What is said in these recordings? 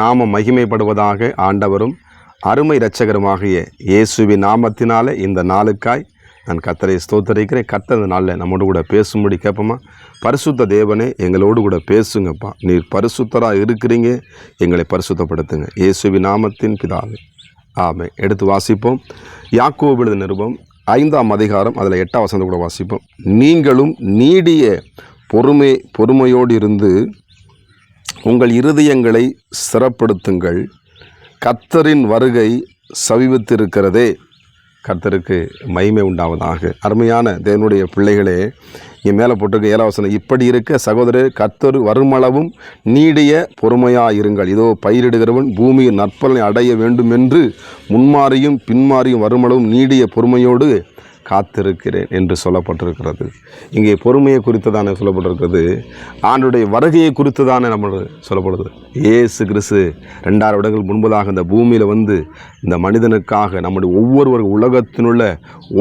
நாம மகிமைப்படுவதாக ஆண்டவரும் அருமை இரட்சகருமாகிய இயேசுவின் நாமத்தினாலே இந்த நாளுக்காய் நான் கத்தரை ஸ்தோத்தரிக்கிறேன். கத்த இந்த நாளில் நம்மோடு கூட பேசும்படி கேட்போமா? பரிசுத்த தேவனே எங்களோடு கூட பேசுங்கப்பா. நீர் பரிசுத்தராக இருக்கிறீங்க. எங்களை பரிசுத்தப்படுத்துங்க. இயேசுவி நாமத்தின் பிதாவே. ஆமை எடுத்து வாசிப்போம். யாக்கோபு நிருபம் ஐந்தாம் அதிகாரம் அதில் எட்டாம் வசந்த கூட வாசிப்போம். நீங்களும் நீடிய பொறுமை பொறுமையோடு இருந்து உங்கள் இருதயங்களை சிறப்படுத்துங்கள். கத்தரின் வருகை சவிவித்திருக்கிறதே. கர்த்தருக்கு மகிமை உண்டாவதாக. அருமையான தேவனுடைய பிள்ளைகளே என் மேலே போட்டிருக்க ஏழாவசனம் இப்படி இருக்க சகோதரர் கர்த்தர் வருமளவும் நீடிய பொறுமையாக இருங்கள் இதோ பயிரிடுகிறவன் பூமியின் நற்பலனை அடைய வேண்டும் என்று முன்மாறியும் பின்மாறியும் வருமளவும் நீடிய பொறுமையோடு காத்திருக்கிறேன் என்று சொல்லப்பட்டிருக்கிறது. இங்கே பொறுமையை குறித்து தானே சொல்லப்பட்டிருக்கிறது. ஆண்டுடைய வருகையை குறித்து தானே நம்ம சொல்லப்படுது. ஏசு கிறிஸ்து ரெண்டாயிரம் வருடங்கள் முன்பதாக இந்த பூமியில் வந்து இந்த மனிதனுக்காக நம்முடைய ஒவ்வொருவர் உலகத்தினுள்ள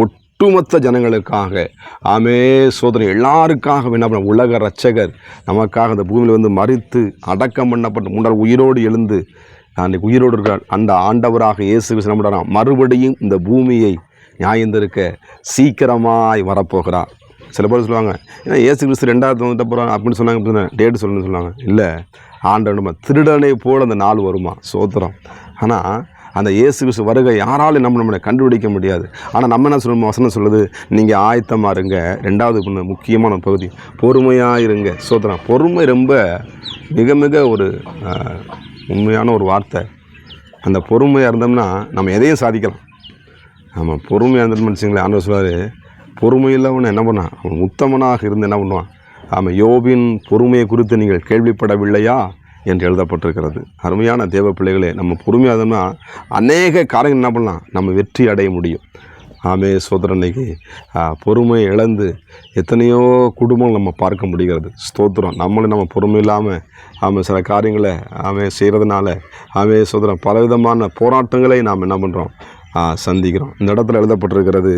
ஒட்டுமொத்த ஜனங்களுக்காக ஆமே சோதனை எல்லாருக்காக என்ன உலக ரட்சகர் நமக்காக இந்த பூமியில் வந்து மறித்து அடக்கம் பண்ணப்பட்டு முன்னால் உயிரோடு எழுந்து அன்றைக்கு உயிரோடு இருக்கிறார். அந்த ஆண்டவராக இயேசு கிறிஸ்து என்ன மறுபடியும் இந்த பூமியை நியாயந்திருக்க சீக்கிரமாய் வரப்போகிறார். சில பேர் சொல்லுவாங்க ஏன்னா ஏசு கிறிஸ்து ரெண்டாவது வந்துட்ட போகிறாங்க அப்படின்னு சொன்னாங்க அப்படின்னு டேட்டு சொல்லணும்னு சொல்லுவாங்க. இல்லை ஆண்டவர் நம்ம திருடனை போல் அந்த நாள் வருமா? சோத்திரம். ஆனால் அந்த இயேசு கிறிஸ்து வருகை யாராலும் நம்ம நம்மளை கண்டுபிடிக்க முடியாது. ஆனால் நம்ம என்ன சொல்லணும் வசனம் சொல்லுது நீங்கள் ஆயத்தமாக இருங்க. ரெண்டாவது பொண்ணு முக்கியமான பகுதி பொறுமையாக இருங்க. சோத்திரம். பொறுமை ரொம்ப மிக மிக ஒரு உண்மையான ஒரு வார்த்தை. அந்த பொறுமையாக இருந்தோம்னா நம்ம எதையும் சாதிக்கலாம். ஆமாம் பொறுமையாக இருந்துட்டு வச்சுங்களேன் ஆண்டவர் சொல்வார் பொறுமையில்லவன் என்ன பண்ணான் அவன் உத்தமனாக இருந்து என்ன பண்ணுவான்? ஆமாம் யோபின் பொறுமையை குறித்து நீங்கள் கேள்விப்படவில்லையா? என்று எழுதப்பட்டிருக்கிறது. அருமையான தேவ பிள்ளைகளே நம்ம பொறுமையாக இருந்தோம்னா அநேக காரியங்கள் என்ன பண்ணலாம்? நம்ம வெற்றி அடைய முடியும். ஆமே சோதரனைக்கு பொறுமை இழந்து எத்தனையோ குடும்பம் நம்ம பார்க்க முடிகிறது. ஸ்தோத்திரம். நம்மளும் நம்ம பொறுமை இல்லாமல் ஆமாம் சில காரியங்களை ஆமே செய்கிறதுனால ஆமே சோதரம் பலவிதமான போராட்டங்களை நாம் என்ன பண்ணுறோம் சந்திக்கிறோம். இந்த இடத்துல எழுதப்பட்டிருக்கிறது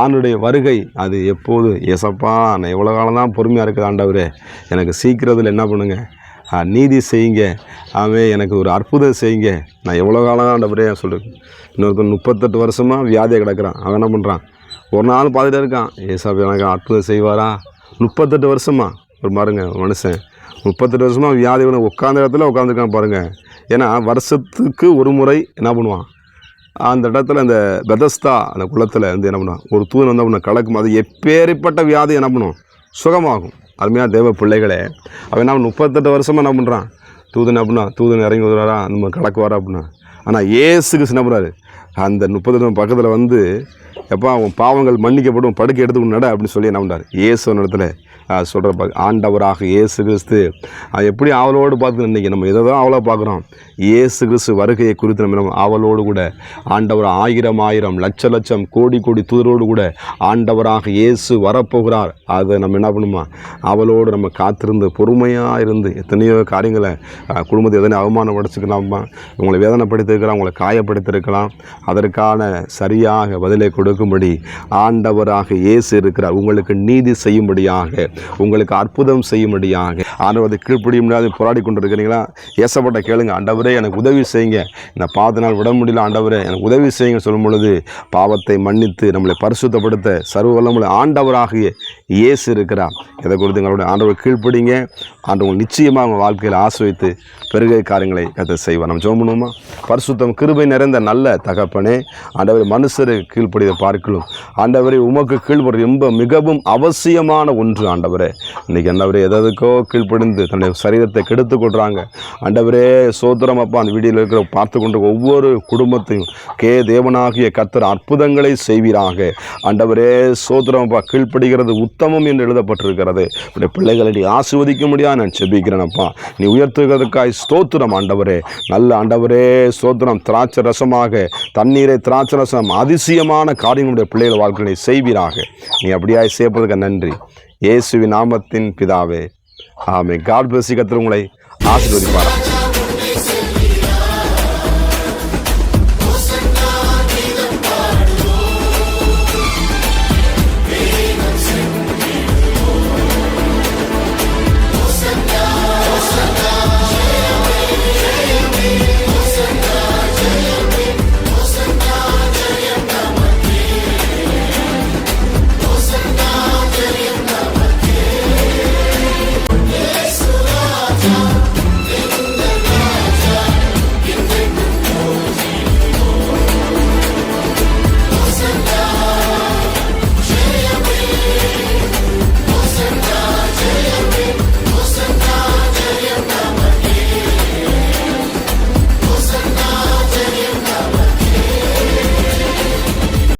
ஆணுடைய வருகை அது எப்போது? எசப்பா நான் எவ்வளோ காலம் தான் பொறுமையாக இருக்குது ஆண்டவரே. எனக்கு சீக்கிரத்தில் என்ன பண்ணுங்கள் நீதி செய்யுங்க. ஆமே எனக்கு ஒரு அற்புதம் செய்யுங்க. நான் எவ்வளோ காலம் ஆண்டவரே சொல்லு இன்னொருத்தன் முப்பத்தெட்டு வருஷமாக வியாதியை கிடக்குறான். அவன் என்ன பண்ணுறான் ஒரு நாள் பார்த்துட்டே இருக்கான். ஏசாப்பா எனக்கு அற்புதம் செய்வாரா? முப்பத்தெட்டு வருஷமா? ஒரு பாருங்க ஒரு மனுஷன். முப்பத்தெட்டு வருஷமாக வியாதி உட்காந்த இடத்துல உட்காந்துருக்கான் பாருங்கள் ஏன்னா வருஷத்துக்கு ஒரு முறை என்ன பண்ணுவான்? அந்த இடத்துல அந்த பெதஸ்தா அந்த குளத்தில் வந்து என்ன பண்ணுவான்? ஒரு தூண் வந்து அவனை கலக்கும். அது எப்பேறிப்பட்ட வியாதி என்ன பண்ணும்? சுகமாகும். அருமையாக தேவ பிள்ளைகளே. அவன் என்ன பண்ண- முப்பத்தெட்டு வருஷமாக என்ன பண்ணுறான் தூதன் அப்படின்னா தூதன் இறங்கி வருவாரா? நம்ம கலக்குவாரா? அப்படின்னா. ஆனால் ஏசுக்கு என்ன பண்ணுறாரு அந்த முப்பத்தெட்டு பக்கத்தில் வந்து எப்போ அவன் பாவங்கள் மன்னிக்கப்படும் படுக்கை எடுத்துக்கணும் நட அப்படின்னு சொல்லி என்ன பண்ணார் இயேசு இடத்துல சொல்கிற ஆண்டவராக இயேசு கிறிஸ்து. அது எப்படி ஆவலோடு பார்த்து இன்றைக்கி நம்ம எதை தான் ஆவலாக பார்க்குறோம்? இயேசு கிறிஸ்து வருகையை குறித்து நம்ம அவளோடு ஆவலோடு கூட ஆண்டவர் ஆயிரம் ஆயிரம் லட்ச லட்சம் கோடி கோடி தூதரோடு கூட ஆண்டவராக இயேசு வரப்போகிறார். அதை நம்ம என்ன பண்ணுமா? அவளோடு நம்ம காத்திருந்து பொறுமையாக இருந்து எத்தனையோ காரியங்களை குடும்பத்தை எதனை அவமானப்படுத்திக்கலாமா உங்களை வேதனைப்படுத்திருக்கலாம் உங்களை காயப்படுத்திருக்கலாம் அதற்கான சரியாக பதிலை கொடுக்கும்படி ஆண்டவராக இயேசு இருக்கிறார். உங்களுக்கு நீதி செய்யும்படியாக உங்களுக்கு அற்புதம் செய்யும்படியாக. ஆண்டவர் அதை கீழ்ப்படிய முடியாது போராடி கொண்டிருக்கிறீங்களா? ஏசப்பட்ட கேளுங்க. ஆண்டவரே எனக்கு உதவி செய்யுங்க. இந்த பாத நாள் விட முடியல ஆண்டவரே எனக்கு உதவி செய்யுங்க சொல்லும் பொழுது பாவத்தை மன்னித்து நம்மளை பரிசுத்தப்படுத்த சர்வ வல்லமுள்ள ஆண்டவராகிய இயேசு இருக்கிறார். இதை கொடுத்து எங்களுடைய ஆண்டவர் கீழ்ப்படிங்க. ஆண்டவங்க நிச்சயமாக உங்கள் வாழ்க்கையில் ஆசிரித்து பெருகை காரியங்களை கதை செய்வார். நம்ம ஜோம் பண்ணுவோமா? பரிசுத்தம் கிருபை நிறைந்த நல்ல தகப்பனே ஆண்டவர் மனுஷரை கீழ்ப்படியை பார்க்கலாம். ஆண்டவரை உமக்கு கீழ்ப்படி ரொம்ப மிகவும் அவசியமான ஒன்று ஆண்டவரே. இன்றைக்கி ஆண்டவரே எதற்கோ கீழ்ப்படிந்து தன்னுடைய சரீரத்தை கெடுத்து கொள்றாங்க. ஆண்டவரே சோத்திரம் அப்பா அந்த வீடியோவில் இருக்கிற பார்த்து கொண்டு ஒவ்வொரு குடும்பத்தையும் கே தேவனாகிய கத்தர் அற்புதங்களை செய்வீராக. ஆண்டவரே சோத்திரம் அப்பா கீழ்ப்படுகிறது உத்தமம் என்று எழுதப்பட்டிருக்கிறது. உடைய பிள்ளைகளை நீ ஆசிர்வதிக்க முடியாது நான் செபிக்கிறேன் அப்பா. நீ உயர்த்துகிறதுக்காய் ஸ்தோத்திரம் ஆண்டவரே. நல்ல ஆண்டவரே சோதனம் திராட்சை ரசமாக தண்ணீரை திராட்சரசம் அதிசயமான காரியங்களுடைய பிள்ளைகள் வாழ்க்கையை செய்வீராக. நீ அப்படியாய் செய்யப்படுறதுக்கு நன்றி. இயேசுவின் நாமத்தின் பிதாவே. ஆமே காட் பேசி கத்திர உங்களை ஆசீர்வதிப்பாரா Wow.